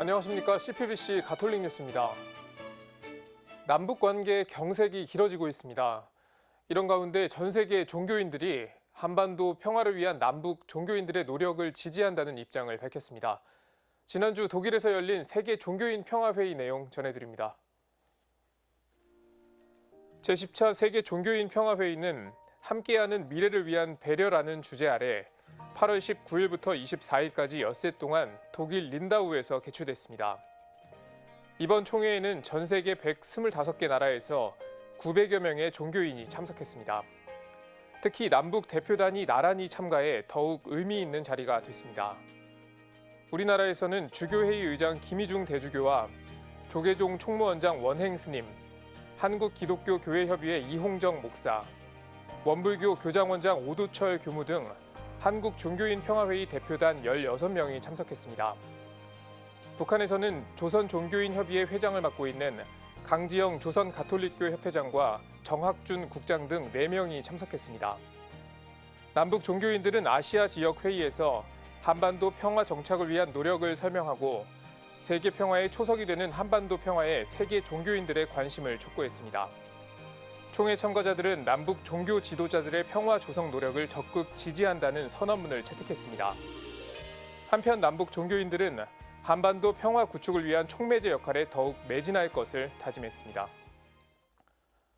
안녕하십니까 CPBC 가톨릭 뉴스입니다. 남북 관계 경색이 길어지고 있습니다. 이런 가운데 전 세계 종교인들이 한반도 평화를 위한 남북 종교인들의 노력을 지지한다는 입장을 밝혔습니다. 지난주 독일에서 열린 세계 종교인 평화회의 내용 전해드립니다. 제10차 세계 종교인 평화회의는 함께하는 미래를 위한 배려라는 주제 아래 8월 19일부터 24일까지 엿새 동안 독일 린다우에서 개최됐습니다. 이번 총회에는 전 세계 125개 나라에서 900여 명의 종교인이 참석했습니다. 특히 남북 대표단이 나란히 참가해 더욱 의미 있는 자리가 됐습니다. 우리나라에서는 주교회의 의장 김희중 대주교와 조계종 총무원장 원행 스님, 한국기독교교회협의회 이홍정 목사, 원불교 교장원장 오도철 교무 등 한국 종교인 평화회의 대표단 16명이 참석했습니다. 북한에서는 조선 종교인 협의회 회장을 맡고 있는 강지영 조선 가톨릭교 협회장과 정학준 국장 등 4명이 참석했습니다. 남북 종교인들은 아시아 지역 회의에서 한반도 평화 정착을 위한 노력을 설명하고 세계 평화의 초석이 되는 한반도 평화에 세계 종교인들의 관심을 촉구했습니다. 총회 참가자들은 남북 종교 지도자들의 평화 조성 노력을 적극 지지한다는 선언문을 채택했습니다. 한편 남북 종교인들은 한반도 평화 구축을 위한 촉매제 역할에 더욱 매진할 것을 다짐했습니다.